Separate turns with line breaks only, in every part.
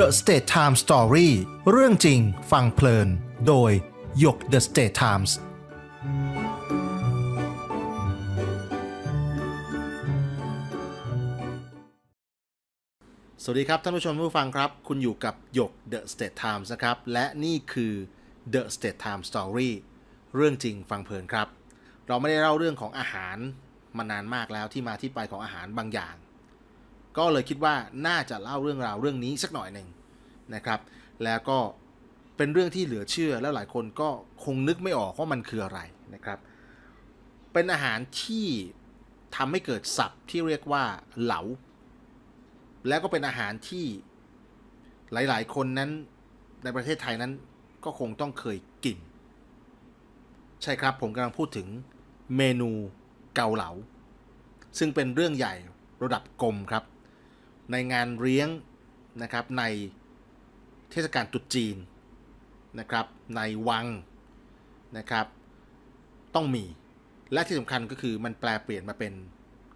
The State Times Story เรื่องจริงฟังเพลิน โดยหยก The State Times สวัสดีครับท่านผู้ชมผู้ฟังครับ คุณอยู่กับหยก The State Times นะครับ และนี่คือ The State Times Story เรื่องจริงฟังเพลินครับ เราไม่ได้เล่าเรื่องของอาหารมานานมากแล้วที่มาที่ไปของอาหารบางอย่าง ก็เลยคิดว่าน่าจะเล่าเรื่องราวเรื่องนี้สักหน่อยหนึ่งนะครับ แล้วก็เป็นเรื่องที่เหลือเชื่อแล้วหลายคนก็คงนึกไม่ออกว่ามันคืออะไรนะครับ เป็นอาหารที่ทำให้เกิดศัพท์ที่เรียกว่าเหลา แล้วก็เป็นอาหารที่หลาย ๆ คนนั้นในประเทศไทยนั้นก็คงต้องเคยกิน ใช่ครับผมกำลังพูดถึงเมนูเกาเหลา ซึ่งเป็นเรื่องใหญ่ระดับกรมครับ ในงานเลี้ยงนะครับในเทศกาลตรุษจีนนะครับในวังนะครับต้องมี และที่สำคัญก็คือมันแปลเปลี่ยนมาเป็น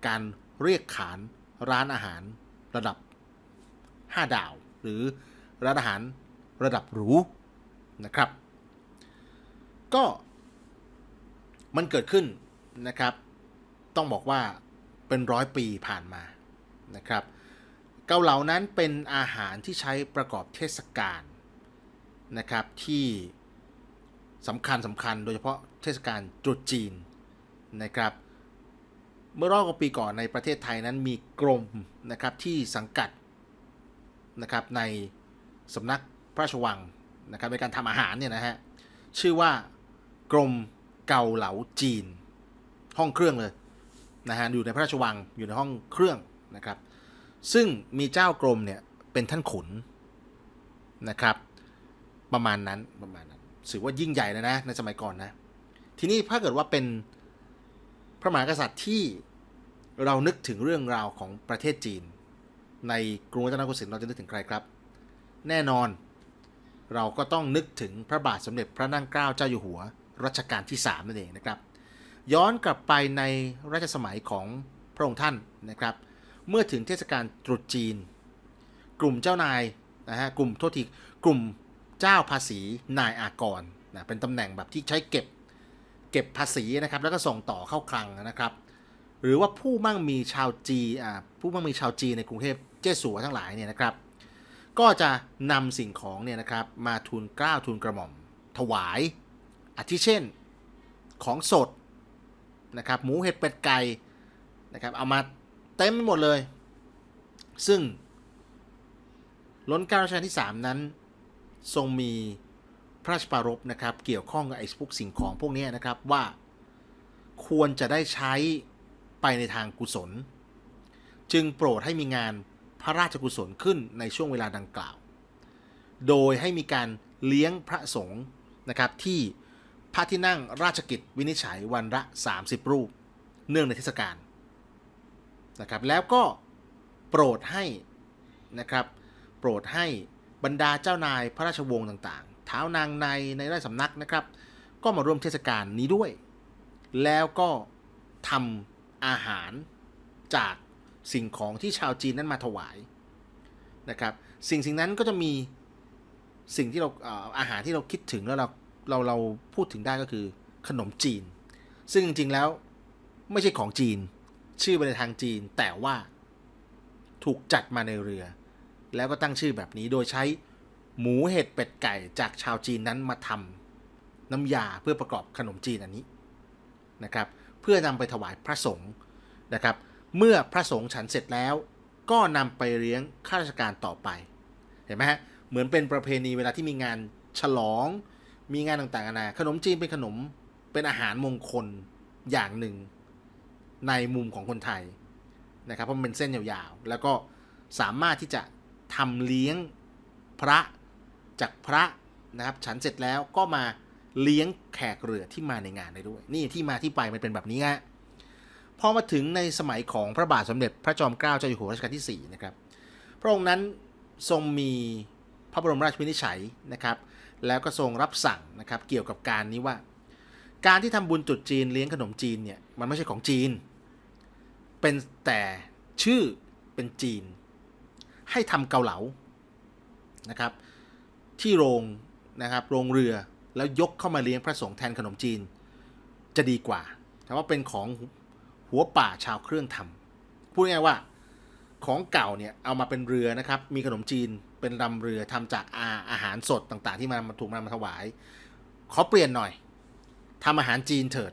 การเรียกขานร้านอาหารระดับ 5 ดาว หรือร้านอาหารระดับหรูนะครับ ก็มันเกิดขึ้นนะครับ ต้องบอกว่าเป็นร้อยปีผ่านมานะครับ เกาเหลานั้นเป็นอาหารที่ใช้ประกอบเทศกาลนะครับที่สำคัญสำคัญโดยเฉพาะเทศกาลตรุษจีนนะครับเมื่อรอบกว่าปีก่อนในประเทศไทยนั้นมีกรมนะครับที่สังกัดนะครับในสำนักพระราชวังนะครับในการทำอาหารเนี่ยนะฮะชื่อว่ากรมเกาเหลาจีน ห้องเครื่องเลยนะฮะอยู่ในพระราชวังอยู่ในห้องเครื่องนะครับ ซึ่งมีเจ้ากรมเนี่ยเป็นท่านขุนนะครับ ประมาณนั้นประมาณนั้นถือว่ายิ่งใหญ่เลยนะในสมัยก่อนนะ ทีนี้ถ้าเกิดว่าเป็นพระมหากษัตริย์ที่เรานึกถึงเรื่องราวของประเทศจีน ในกรุงรัตนโกสินทร์เราจะนึกถึงใครครับ แน่นอนเราก็ต้องนึกถึงพระบาทสมเด็จพระนั่งเกล้าเจ้าอยู่หัวรัชกาลที่ 3 นั่นเองนะครับ ย้อนกลับไปในรัชสมัยของพระองค์ท่านนะครับ เมื่อถึงเทศกาลตรุษจีน กลุ่มเจ้านายนะฮะกลุ่มโทษทีกลุ่มเจ้าภาษีนายอากรนะเป็นตำแหน่งแบบที่ใช้เก็บเก็บภาษีนะครับแล้วก็ส่งต่อเข้าคลังนะครับ หรือว่าผู้มั่งมีชาวจีอ่าผู้มั่งมีชาวจีในกรุงเทพเจ้สัวทั้งหลายเนี่ยนะครับ ก็จะนำสิ่งของเนี่ยนะครับมาทูลกล้าทูลกระหม่อม ถวายอาทิเช่นของสดนะครับหมูเห็ดเป็ดไก่นะครับเอามา เต็มไปหมดเลย ซึ่งล้นเก้ารัชกาลที่ 3 นั้น ทรงมีพระราชปรารภนะครับ เกี่ยวข้องกับไอ้พวกสิ่งของพวกนี้นะครับว่าควรจะได้ใช้ไปในทางกุศล จึงโปรดให้มีงานพระราชกุศลขึ้นในช่วงเวลาดังกล่าว โดยให้มีการเลี้ยงพระสงฆ์นะครับที่พระที่นั่งราชกิจวินิจฉัยวันละ 30 รูป เนื่องในเทศกาล นะครับแล้วก็โปรดให้นะครับโปรดให้บรรดาเจ้านายพระราชวงศ์ต่างๆ เท้านางในในราชสำนักนะครับ ก็มาร่วมเทศกาลนี้ด้วย แล้วก็ทำอาหารจากสิ่งของที่ชาวจีนนั้นมาถวายนะครับ สิ่งสิ่งนั้นก็จะมีสิ่งที่เราอาหารที่เราคิดถึงแล้วเราเราเราพูดถึงได้ก็คือขนมจีน ซึ่งจริงๆแล้วไม่ใช่ของจีน ชื่อไปในทางจีน แต่ว่าถูกจัดมาในเรือ แล้วก็ตั้งชื่อแบบนี้โดยใช้หมูเห็ดเป็ดไก่จากชาวจีนนั้นมาทำน้ำยาเพื่อประกอบขนมจีนอันนี้นะครับ เพื่อนำไปถวายพระสงฆ์นะครับ เมื่อพระสงฆ์ฉันเสร็จแล้ว ก็นำไปเลี้ยงข้าราชการต่อไป เห็นไหมฮะเหมือนเป็นประเพณีเวลาที่มีงานฉลอง มีงานต่างๆนานาขนมจีนเป็นขนมเป็นอาหารมงคลอย่างหนึ่ง ในมุมของคนไทยนะครับเพราะมันเป็นเส้นยาวๆ แล้วก็สามารถที่จะทำเลี้ยงพระจากพระนะครับฉันเสร็จแล้วก็มาเลี้ยงแขกเรือที่มาในงานได้ด้วย นี่ที่มาที่ไปมันเป็นแบบนี้ฮะพอมาถึงในสมัยของพระบาทสมเด็จพระจอมเกล้าเจ้าอยู่หัวรัชกาลที่4นะครับพระองค์นั้นทรงมีพระบรมราชวินิจฉัยนะครับ แล้วก็ทรงรับสั่งนะครับเกี่ยวกับการนี้ว่า การที่ทำบุญตรุษจีนเลี้ยงขนมจีนเนี่ยมันไม่ใช่ของจีน เป็นแต่ชื่อเป็นจีน ให้ทำเกาเหลานะครับ ที่โรงนะครับโรงเรือแล้วยกเข้ามาเลี้ยงพระสงฆ์แทนขนมจีน จะดีกว่า แต่ว่าเป็นของหัวป่าชาวเครื่องทำพูดง่ายว่าของเก่าเนี่ยเอามาเป็นเรือนะครับ มีขนมจีนเป็นลำเรือทำจากอาอาหารสดต่างๆ ที่มันถูกนำมาถวาย ขอเปลี่ยนหน่อยทำอาหารจีนเถิด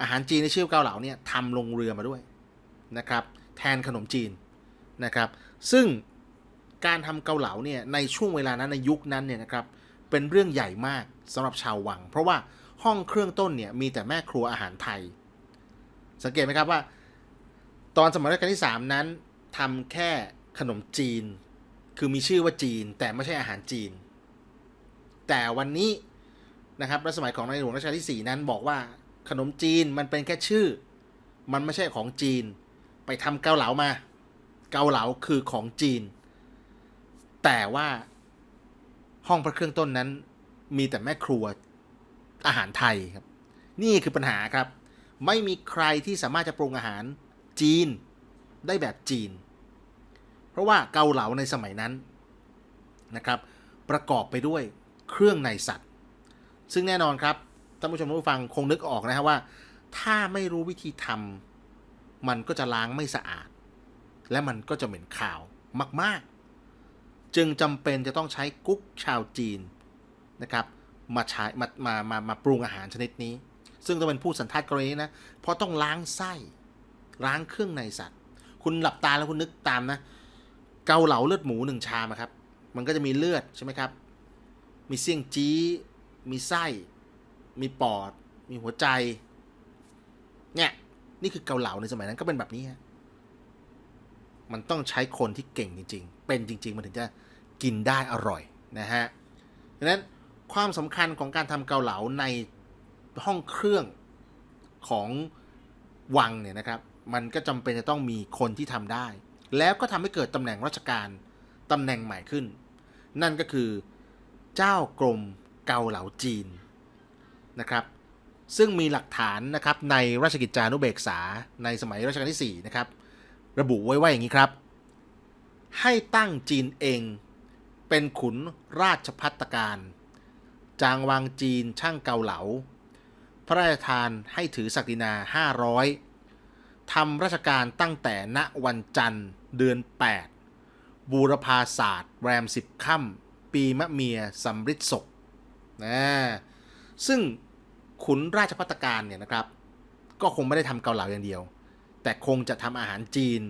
อาหารจีนในชื่อเกาเหลาเนี่ยทำลงเรือมาด้วย นะครับแทนขนมจีนนะครับซึ่งการทำเกาเหลาเนี่ยในช่วงเวลานั้นในยุคนั้นเนี่ยนะครับเป็นเรื่องใหญ่มากสำหรับชาววัง เพราะว่าห้องเครื่องต้นเนี่ยมีแต่แม่ครัวอาหารไทย สังเกตไหมครับว่า ตอนสมัยรัชกาลที่ 3 นั้นทำแค่ขนมจีน คือมีชื่อว่าจีน แต่ไม่ใช่อาหารจีน แต่วันนี้นะครับรัชสมัยของในหลวงรัชกาลที่ 4 นั้นบอกว่าขนมจีนมันเป็นแค่ชื่อ มันไม่ใช่ของจีน ไปทำเกาเหลามา เกาเหลาคือของจีน แต่ว่าห้องพระเครื่องต้นนั้น มีแต่แม่ครัวอาหารไทยครับ นี่คือปัญหาครับ ไม่มีใครที่สามารถจะปรุงอาหารจีนได้แบบจีน เพราะว่าเกาเหลาในสมัยนั้นนะครับ ประกอบไปด้วยเครื่องในสัตว์ ซึ่งแน่นอนครับท่านผู้ชมผู้ฟังคงนึกออกนะครับว่า ถ้าไม่รู้วิธีทำ มันก็จะล้างไม่สะอาด และมันก็จะเหม็นขาวมาก ๆ จึงจำเป็นจะต้องใช้กุ๊กชาวจีนนะครับมาใช้มามามามาปรุงอาหารชนิดนี้ ซึ่งต้องเป็นผู้สันทัดกรณีนี้นะเพราะต้องล้างไส้ล้างเครื่องในสัตว์ คุณหลับตาแล้วคุณนึกตามนะ เกาเหลาเลือดหมูหนึ่งชามะครับ มันก็จะมีเลือดใช่ไหมครับ มีเสี่ยงจี้มีไส้ มีปอด มีหัวใจ เนี่ย นี่คือเกาเหลาในสมัยนั้นก็เป็นแบบนี้ฮะมันต้องใช้คนที่เก่งจริง ๆ เป็นจริง ๆ มันถึงจะกินได้อร่อยนะฮะดังนั้นความสำคัญของการทำเกาเหลาในห้องเครื่องของวังเนี่ยนะครับ มันก็จำเป็นจะต้องมีคนที่ทำได้ แล้วก็ทำให้เกิดตำแหน่งราชการตำแหน่งใหม่ขึ้น นั่นก็คือเจ้ากรมเกาเหลาจีนนะครับ ซึ่งมีหลักฐานนะครับในราชกิจจานุเบกษาในสมัยรัชกาลที่4นะครับระบุไว้ว่าอย่างนี้ครับ ให้ตั้งจีนเอง เป็นขุนราชพัตการ จางวางจีนช่างเกาเหลา พระราชทานให้ถือศักดินา 500 ทำราชการตั้งแต่ณวันจันทร์เดือน 8 บูรพาศาสตร์ แรม 10 ค่ำปีมะเมียสำริดศกนะซึ่ง ขุนราชพัตการเนี่ยนะครับ ก็คงไม่ได้ทำเกาเหลาอย่างเดียว แต่คงจะทำอาหารจีน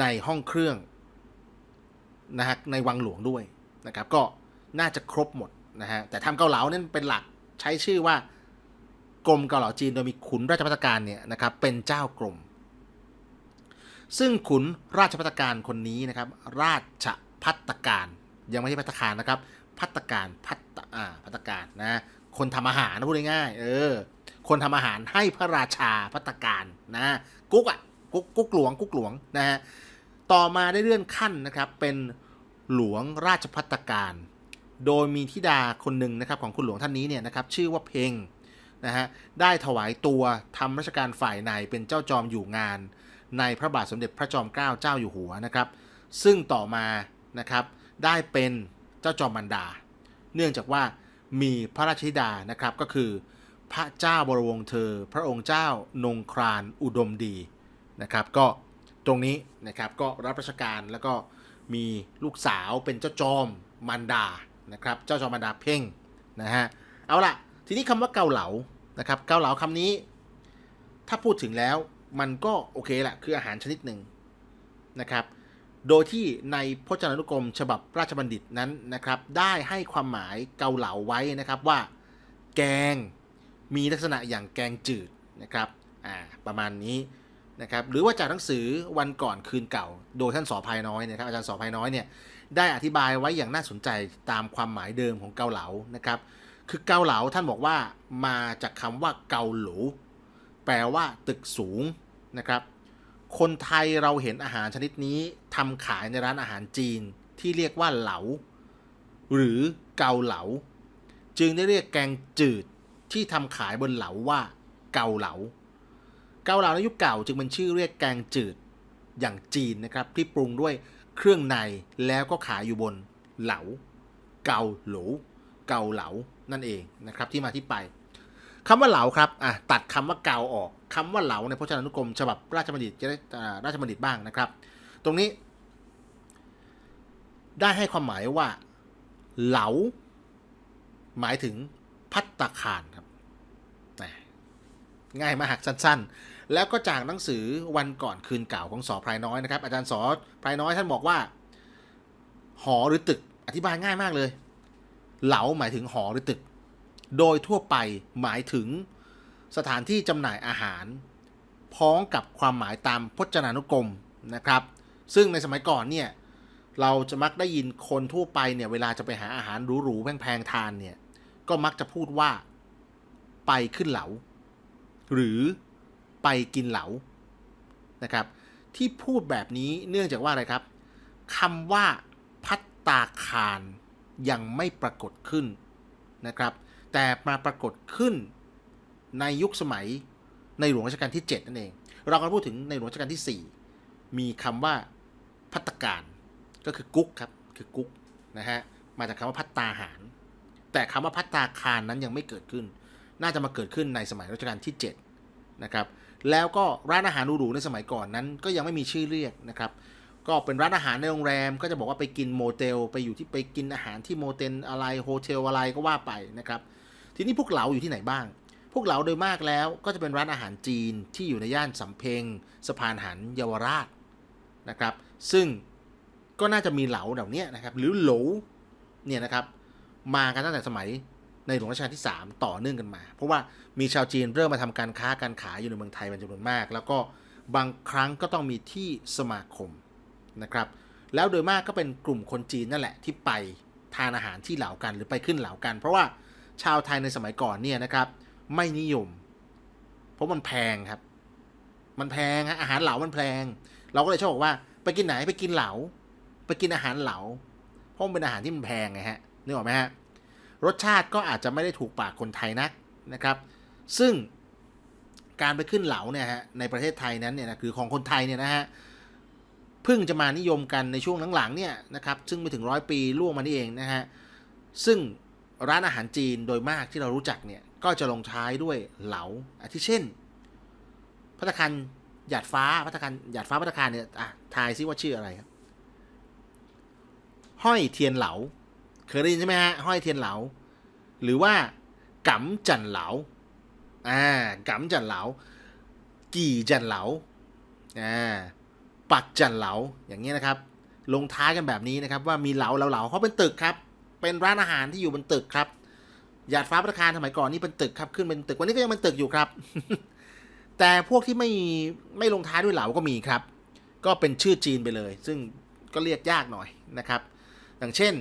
ในห้องเครื่องนะฮะในวังหลวงด้วยนะครับ ก็น่าจะครบหมดนะฮะแต่ทำเกาเหลาเนี่ยเป็นหลักใช้ชื่อว่ากรมเกาเหลาจีนโดยมีขุนราชพัฒการเนี่ยนะครับเป็นเจ้ากรมซึ่งขุนราชพัฒการคนนี้นะครับ ราชพัฒการยังไม่ใช่พัฒการนะครับ พัฒการพัฒอ่าพัฒการนะ คนทำอาหารนะพูดง่ายๆเออ คนทำอาหารให้พระราชาพัฒการนะกุ๊กอะกุ๊กกุ๊กหลวงกุ๊กหลวงนะฮะต่อมาได้เลื่อนขั้นนะครับ เป็นหลวงราชพัฒการ โดยมีธิดาคนหนึ่งนะครับของคุณหลวงท่านนี้เนี่ยนะครับชื่อว่าเพงนะฮะได้ถวายตัวทำราชการฝ่ายในเป็นเจ้าจอมอยู่งาน ในพระบาทสมเด็จพระจอมเกล้าเจ้าอยู่หัวนะครับ ซึ่งต่อมานะครับได้เป็นเจ้าจอมมันดา เนื่องจากว่า มีพระราชธิดานะครับก็คือ พระเจ้าบรวงเธอ พระองค์เจ้านงครานอุดมดีนะครับก็ตรงนี้นะครับก็รับราชการแล้วก็มีลูกสาวเป็นเจ้าจอมมันดานะครับเจ้าจอมมันดาเพ่งนะฮะเอาล่ะทีนี้คำว่าเกาเหลานะครับเกาเหลาคำนี้ ถ้าพูดถึงแล้วมันก็โอเคแหละคืออาหารชนิดหนึ่งนะครับ โดยที่ในพจนานุกรมฉบับราชบัณฑิตนั้นนะครับ ได้ให้ความหมายเกาเหลาไว้นะครับว่า แกงมีลักษณะอย่างแกงจืดนะครับอ่าประมาณนี้นะครับหรือว่าจากหนังสือวันก่อนคืนเก่า โดยท่านสอภายน้อยนะครับอาจารย์สอภายน้อยเนี่ยได้อธิบายไว้อย่างน่าสนใจตามความหมายเดิมของเกาเหลานะครับ คือเกาเหลาท่านบอกว่ามาจากคำว่าเกาหลูแปลว่าตึกสูงนะครับ คนไทยเราเห็นอาหารชนิดนี้ทำขายในร้านอาหารจีนที่เรียกว่าเหลา หรือเกาเหลา จึงได้เรียกแกงจืดที่ทำขายบนเหลาว่าเกาเหลา เกาเหลาในยุคเก่าจึงเป็นชื่อเรียกแกงจืดอย่างจีนนะครับ ที่ปรุงด้วยเครื่องในแล้วก็ขายอยู่บนเหลา เกาหลูเกาเหลานั่นเองนะครับที่มาที่ไป คำว่าเหลาครับอะตัดคำว่าเกาออกคำว่าเหลาในพจนานุกรม ฉบับราชบัณฑิตจะได้ราชบัณฑิตบ้างนะครับ ตรงนี้ ได้ให้ความหมายว่า เหลา หมายถึงพัตตาคารครับง่ายมากสั้น ๆ แล้วก็จากหนังสือวันก่อนคืนเก่าของสอพรายน้อยนะครับ อาจารย์สอพรายน้อยท่านบอกว่า หอหรือตึก อธิบายง่ายมากเลย เหลาหมายถึงหอหรือตึก โดยทั่วไปหมายถึงสถานที่จำหน่ายอาหาร พ้องกับความหมายตามพจนานุกรมนะครับ ซึ่งในสมัยก่อนเนี่ยเราจะมักได้ยินคนทั่วไปเนี่ยเวลาจะไปหาอาหารหรูๆแพงๆทานเนี่ยก็มักจะพูดว่าไปขึ้นเหลา หรือไปกินเหลานะครับ ที่พูดแบบนี้เนื่องจากว่าอะไรครับคำว่าพัตตาคารยังไม่ปรากฏขึ้นนะครับ แต่มาปรากฏขึ้นในยุคสมัยในหลวงรัชกาลที่ 7 นั่นเอง เรากำลังพูดถึงในหลวงรัชกาลที่ 4 มีคำว่าพัตการก็คือกุ๊กครับคือกุ๊กนะฮะมาจากคำว่าพัตตาหาร แต่คำว่าพัตตาคารนั้นยังไม่เกิดขึ้น น่าจะมาเกิดขึ้นในสมัยรัชกาลที่ 7 นะครับ แล้วก็ร้านอาหารหรูๆในสมัยก่อนนั้น ก็ยังไม่มีชื่อเรียกนะครับ ก็เป็นร้านอาหารในโรงแรม ก็จะบอกว่าไปกินโมเตลไปอยู่ที่ไปกินอาหารที่โมเตลอะไรโฮเทลอะไรก็ว่าไปนะครับ ทีนี้พวกเหลาอยู่ที่ไหนบ้าง พวกเหลาโดยมากแล้วก็จะเป็นร้านอาหารจีนที่อยู่ในย่านสำเพ็งสะพานหันเยาวราชนะครับ ซึ่งก็น่าจะมีเหลาเหล่านี้นะครับ หรือโหลเนี่ยนะครับมากันตั้งแต่สมัยในหลวงรัชกาลที่ 3 ต่อเนื่องกันมา เพราะว่ามีชาวจีนเริ่มมาทำการค้าการขายอยู่ในเมืองไทยเป็นจำนวนมาก แล้วก็บางครั้งก็ต้องมีที่สมาคมนะครับ แล้วโดยมากก็เป็นกลุ่มคนจีนนั่นแหละที่ไปทานอาหารที่เหล่ากันหรือไปขึ้นเหล่ากัน เพราะว่า ชาวไทยในสมัยก่อนเนี่ยนะครับ ไม่นิยม เพราะมันแพงครับ มันแพงฮะอาหารเหลามันแพง เราก็เลยชอบบอกว่า ไปกินไหนไปกินเหลา ไปกินอาหารเหลาเพราะมันเป็นอาหารที่มันแพงไงฮะนึกออกไหมฮะรสชาติก็อาจจะไม่ได้ถูกปากคนไทยนักนะครับ ซึ่งการไปขึ้นเหลาเนี่ยฮะในประเทศไทยนั้นเนี่ยนะคือของคนไทยเนี่ยนะฮะเพิ่งจะมานิยมกันในช่วงหลังๆเนี่ยนะครับซึ่งไม่ถึงร้อยปีล่วงมานี่เองนะฮะซึ่ง ร้านอาหารจีนโดยมากที่เรารู้จักเนี่ย ก็จะลงท้ายด้วยเหลาอาทิเช่นพัตคารหยาดฟ้าพัตคารหยาดฟ้าพัตคารเนี่ยอะทายซิว่าชื่ออะไรครับห้อยเทียนเหลาเคยได้ยินใช่ไหมฮะห้อยเทียนเหลา หรือว่ากำจันเหลาอ่ากำจันเหลา กี่จันเหลาอ่าปักจันเหลาอย่างเงี้ยนะครับ ลงท้ายกันแบบนี้นะครับ ว่ามีเหลาเหลาเหลาเขาเป็นตึกครับ เป็นร้านอาหารที่อยู่บนตึกครับหยาดฟ้าประทานสมัยก่อนนี่เป็นตึกครับขึ้นเป็นตึกวันนี้ก็ยังเป็นตึกอยู่ครับ แต่พวกที่ไม่ไม่ลงท้ายด้วยเหลาก็มีครับ ก็เป็นชื่อจีนไปเลย ซึ่งก็เรียกยากหน่อยนะครับ อย่างเช่น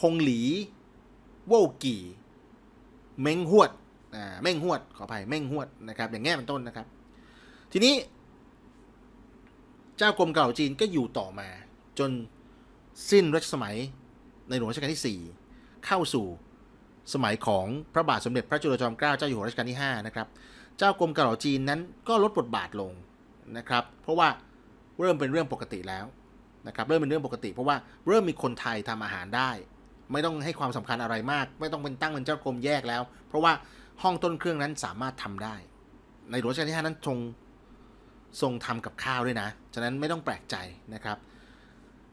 พงหลีโว่วกี่ เม้งหวดอ่าเม้งหวดขออภัยเม้งหวดนะครับ อย่างเงี้ยเป็นต้นนะครับ ทีนี้ เจ้ากรมเก่าจีนก็อยู่ต่อมา จนสิ้นรัชสมัย ในหลวงรัชกาลที่ 4 เข้าสู่สมัยของพระบาทสมเด็จพระจุลจอมเกล้าเจ้าอยู่หัวรัชกาลที่5นะครับเจ้ากรมเก่าจีนนั้นก็ลดบทบาทลงนะครับเพราะว่าเริ่มเป็นเรื่องปกติแล้วนะครับเริ่มเป็นเรื่องปกติ เพราะว่าเริ่มมีคนไทยทำอาหารได้ ไม่ต้องให้ความสำคัญอะไรมาก ไม่ต้องเป็นตั้งเป็นเจ้ากรมแยกแล้ว เพราะว่าห้องต้นเครื่องนั้นสามารถทำได้ ในหลวงรัชกาลที่ 5 นั้นทรงทรงทำกับข้าวด้วยนะ ฉะนั้นไม่ต้องแปลกใจนะครับ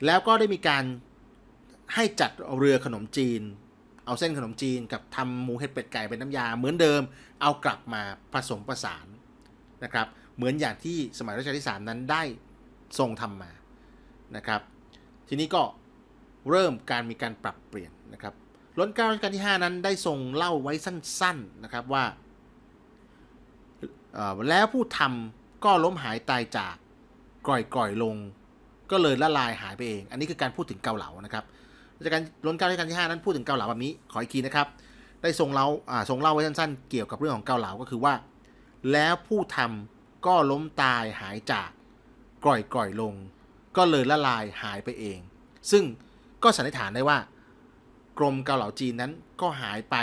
แล้วก็ได้มีการ ให้จัดเรือขนมจีน เอาเส้นขนมจีนกับทำหมูเห็ดเป็ดไก่เป็นน้ำยา เหมือนเดิมเอากลับมาผสมประสานนะครับ เหมือนอย่างที่สมัยรัชกาลที่ 3 นั้นได้ทรงทำมานะครับ ทีนี้ก็เริ่มการมีการปรับเปลี่ยนนะครับรัชกาลรัชกาลที่ 5 นั้นได้ทรงเล่าไว้สั้นๆนะครับว่าแล้วผู้ทำก็ล้มหายตายจากกร่อยๆลง ก็เลยละลายหายไปเอง อันนี้คือการพูดถึงเกาเหลานะครับ รัชกาลรัชการัชกาลที่ 5 นั้นพูดถึงเกาเหลาแบบนี้ขออีกทีนะครับ ได้ทรงเล่าอ่าทรงเล่าไว้สั้นๆ เกี่ยวกับเรื่องของเกาเหลาก็คือว่า แล้วผู้ทำก็ล้มตายหายจากกร่อยๆลง ก็เลยละลายหายไปเอง ซึ่งก็สันนิษฐานได้ว่า กรมเกาเหลาจีนนั้นก็หายไป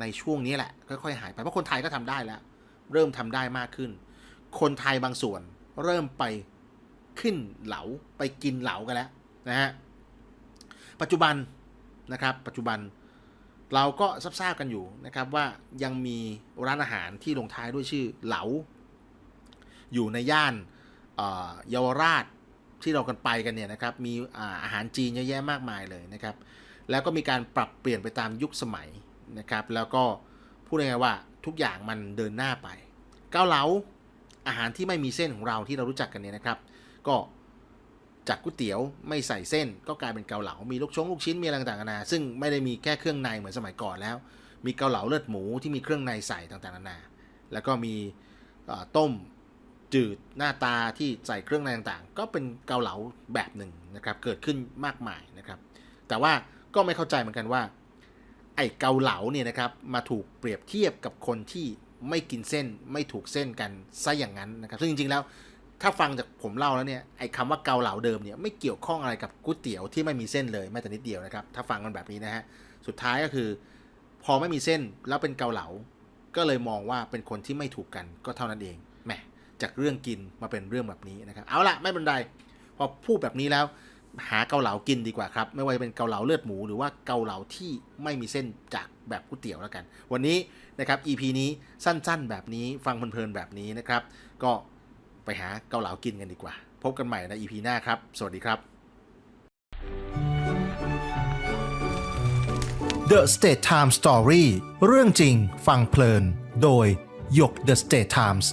ในช่วงนี้แหละค่อยๆหายไปเพราะคนไทยก็ทำได้แล้ว เริ่มทำได้มากขึ้น คนไทยบางส่วนเริ่มไปขึ้นเหลาไปกินเหลากันแล้วนะฮะ ปัจจุบันนะครับ ปัจจุบันเราก็ทราบกันอยู่นะครับว่ายังมีร้านอาหารที่ลงท้ายด้วยชื่อเหลา อยู่ในย่านเยาวราชที่เรากันไปกันเนี่ยนะครับมีอาอาหารจีนเยอะแยะมากมายเลยนะครับ แล้วก็มีการปรับเปลี่ยนไปตามยุคสมัยนะครับ แล้วก็พูดง่ายๆว่าทุกอย่างมันเดินหน้าไป เกาเหลาอาหารที่ไม่มีเส้นของเราที่เรารู้จักกันเนี่ยนะครับ ก็ จากก๋วยเตี๋ยวไม่ใส่เส้น ก็กลายเป็นเกาเหลา มีลูกชงลูกชิ้นมีอะไรต่างๆนานาซึ่งไม่ได้มีแค่เครื่องในเหมือนสมัยก่อนแล้ว มีเกาเหลาเลือดหมูที่มีเครื่องในใส่ต่างๆนานา แล้วก็มีต้มจืดหน้าตาที่ใส่เครื่องในต่างๆ ก็เป็นเกาเหลาแบบหนึ่งนะครับเกิดขึ้นมากมายนะครับ แต่ว่าก็ไม่เข้าใจเหมือนกันว่า ไอ้เกาเหลาเนี่ยนะครับมาถูกเปรียบเทียบกับคนที่ไม่กินเส้นไม่ถูกเส้นกันซะอย่างนั้นนะครับซึ่งจริงๆแล้ว ถ้าฟังจากผมเล่าแล้วเนี่ยไอ้คำว่าเกาเหลาเดิมเนี่ยไม่เกี่ยวข้องอะไรกับก๋วยเตี๋ยวที่ไม่มีเส้นเลยแม้แต่นิดเดียวนะครับ ถ้าฟังกันแบบนี้นะฮะสุดท้ายก็คือ พอไม่มีเส้นแล้วเป็นเกาเหลา ก็เลยมองว่าเป็นคนที่ไม่ถูกกันก็เท่านั้นเองแหมจากเรื่องกินมาเป็นเรื่องแบบนี้นะครับ เอาละไม่เป็นไรพอพูดแบบนี้แล้วหาเกาเหลากินดีกว่าครับ ไม่ว่าจะเป็นเกาเหลาเลือดหมูหรือว่าเกาเหลาที่ไม่มีเส้นจากแบบก๋วยเตี๋ยวแล้วกัน วันนี้นะครับ EP นี้สั้นๆ แบบนี้ฟังเพลินๆแบบนี้นะครับ ก็ ไปหาเกาเหลากินกันดีกว่า พบกันใหม่ใน EP หน้าครับ สวัสดีครับ The State Time Story เรื่องจริงฟังเพลิน โดยหยก The State Times